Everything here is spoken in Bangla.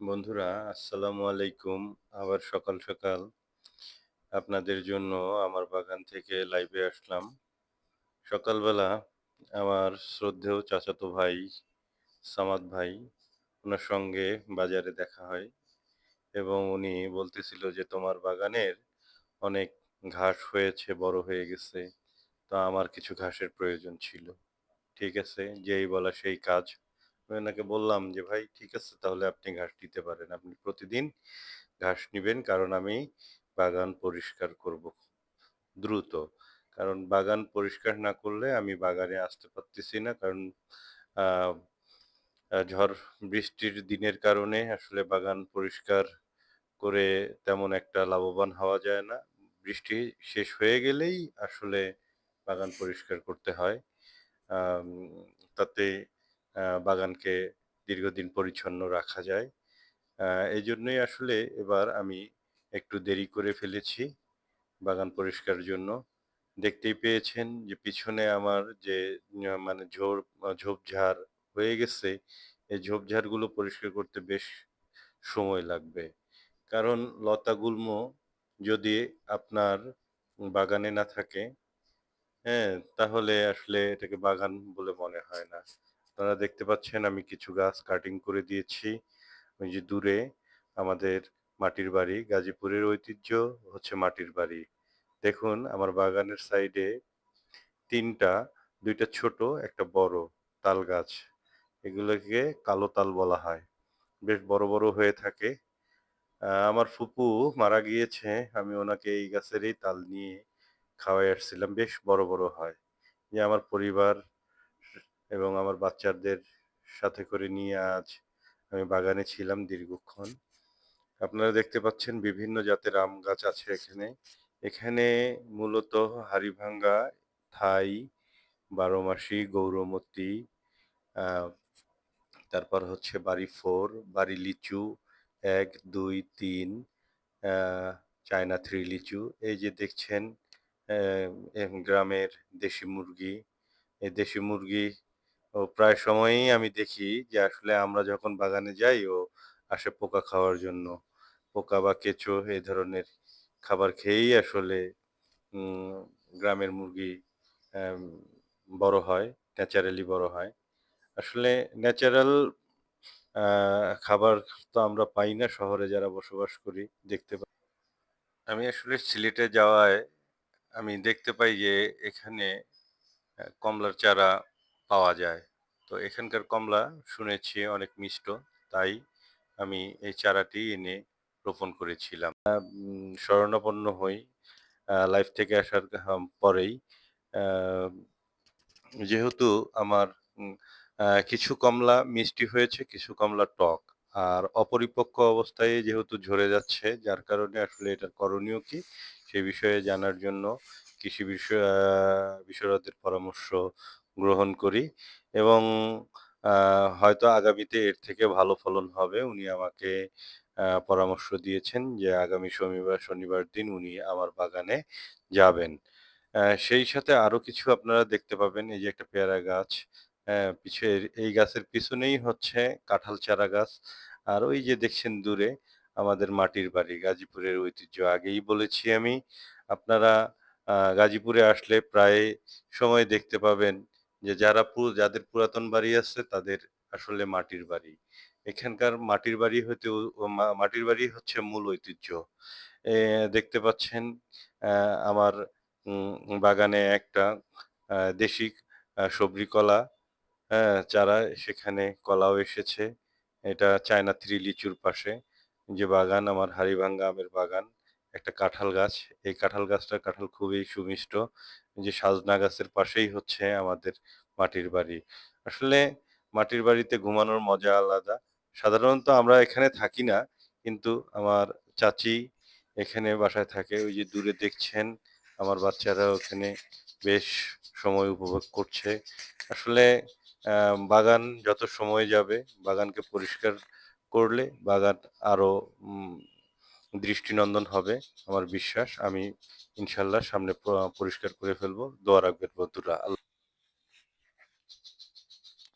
বন্ধুরা, আসসালামু আলাইকুম। আবার সকাল সকাল। আপনাদের জন্য আমার বাগান থেকে লাইভে আসলাম। সকালবেলা আমার শ্রদ্ধেয় চাচাতো ভাই, সামাদ ভাই, ওনার সঙ্গে বাজারে দেখা হয় এবং উনি বলতেছিল যে, তোমার বাগানের অনেক ঘাস হয়েছে, বড় হয়ে গেছে। তো আমার কিছু ঘাসের প্রয়োজন ছিল। ঠিক আছে, যেই বলা সেই কাজ আমি ওনাকে বললাম যে, ভাই, ঠিক আছে, তাহলে আপনি ঘাস দিতে পারেন। আপনি প্রতিদিন ঘাস নিবেন কারণ আমি বাগান পরিষ্কার করব দ্রুত। কারণ বাগান পরিষ্কার না করলে আমি বাগানে আসতে পারতেছি না। কারণ ঝড় বৃষ্টির দিনের কারণে আসলে বাগান পরিষ্কার করে তেমন একটা লাভবান হওয়া যায় না। বৃষ্টি শেষ হয়ে গেলেই আসলে বাগান পরিষ্কার করতে হয়। তাতে বাগানকে দীর্ঘদিন পরিচ্ছন্ন রাখা যায়। এই জন্যই আসলে এবার আমি একটু দেরি করে ফেলেছি বাগান পরিষ্কার জন্য। দেখতেই পেয়েছেন যে পিছনে আমার যে মানে ঝোড় ঝোপঝাড় হয়ে গেছে, এই ঝোপঝাড়গুলো পরিষ্কার করতে বেশ সময় লাগবে। কারণ লতা গুল্ম যদি আপনার বাগানে না থাকে হ্যাঁ তাহলে আসলে এটাকে বাগান বলে মনে হয় না। আপনারা দেখতে পাচ্ছেন আমি কিছু গাছ কাটিং করে দিয়েছি। ওই যে দূরে আমাদের মাটির বাড়ি, গাজীপুরের ঐতিহ্য হচ্ছে মাটির বাড়ি। দেখুন, আমার বাগানের সাইডে তিনটা, দুইটা ছোট, একটা বড় তাল গাছ। এগুলোকে কালো তাল বলা হয়। বেশ বড় বড় হয়ে থাকে। আমার ফুপু মারা গিয়েছে, আমি ওনাকে এই গাছেরই তাল নিয়ে খাওয়াই আসছিলাম। বেশ বড় বড় হয়। যে আমার পরিবার এবং আমার বাচ্চাদের সাথে করে নিয়ে আজ আমি বাগানে ছিলাম দীর্ঘক্ষণ। আপনারা দেখতে পাচ্ছেন বিভিন্ন জাতের আম গাছ আছে এখানে। এখানে মূলত হাড়িভাঙ্গা, থাই, বারোমাসি, গৌরমতি তারপর হচ্ছে বাড়ি ফোর বাড়ি লিচু এক, দুই, তিন চায়না থ্রি লিচু এই যে দেখছেন গ্রামের দেশি মুরগি। এই দেশি মুরগি ও প্রায় সময়ই আমি দেখি যে আসলে আমরা যখন বাগানে যাই, ও আসে পোকা খাওয়ার জন্য। পোকা বা কেঁচো এই ধরনের খাবার খেয়েই আসলে গ্রামের মুরগি বড় হয়, ন্যাচারালি বড় হয়। আসলে ন্যাচারাল খাবার তো আমরা পাই না, শহরে যারা বসবাস করি, দেখতে পাই আমি আসলে সিলেটে যাওয়ায় আমি দেখতে পাই যে এখানে কমলার চারা পাওয়া যায়। তো এখানকার কমলা শুনেছি অনেক মিষ্ট, তাই আমি এই চারাটি এনে রোপণ করেছিলাম। শরণাপন্ন হই লাইফ থেকে আসার পরেই যেহেতু আমার কিছু কমলা মিষ্টি হয়েছে, কিছু কমলা টক। আর অপরিপক্ক অবস্থায় যেহেতু ঝরে যাচ্ছে, যার কারণে আসলে এটার করণীয় কি সেই বিষয়ে জানার জন্য কৃষি বিষয় বিশারদের পরামর্শ গ্রহণ করি এবং হয়তো আগামীতে এর থেকে ভালো ফলন হবে। উনি আমাকে পরামর্শ দিয়েছেন যে আগামী শনিবার শনিবার দিন উনি আমার বাগানে যাবেন। সেই সাথে আরও কিছু আপনারা দেখতে পাবেন, এই যে একটা পেয়ারা গাছ হ্যাঁ পিছে এই গাছের পিছনেই হচ্ছে কাঁঠাল চারা গাছ। আর ওই যে দেখছেন দূরে আমাদের মাটির বাড়ি, গাজীপুরের ঐতিহ্য, আগেই বলেছি আমি। আপনারা গাজীপুরে আসলে প্রায় সময় দেখতে পাবেন যে যারা পু- যাদের পুরাতন বাড়ি আছে তাদের আসলে মাটির বাড়ি। এখানকার মাটির বাড়ি মা- মাটির বাড়ি হচ্ছে মূল ঐতিহ্য। দেখতে পাচ্ছেন আমার বাগানে একটা দেশি সবরি কলা চারা সেখানে কলাও এসেছে। এটা চায়না থ্রি লিচুর পাশে। যে বাগান, আমার হাড়িভাঙ্গা আমের বাগান। একটা কাঁঠাল গাছ। এই কাঁঠাল গাছটা কাঁঠাল খুবই সুমিষ্ট। যে সাজনা গাছের পাশেই হচ্ছে আমাদের মাটির বাড়ি। আসলে মাটির বাড়িতে ঘুমানোর মজা আলাদা। সাধারণত আমরা এখানে থাকি না, কিন্তু আমার চাচি এখানে বাসায় থাকে। ওই যে দূরে দেখছেন, আমার বাচ্চারা ওখানে বেশ সময় উপভোগ করছে। আসলে বাগান যত সময় যাবে, বাগানকে পরিষ্কার করলে বাগান আরও দৃষ্টিনন্দন হবে আমার বিশ্বাস। আমি ইনশাল্লাহ সামনে পরিষ্কার করে ফেলব। দোয়া রাখবেন বন্ধুরা।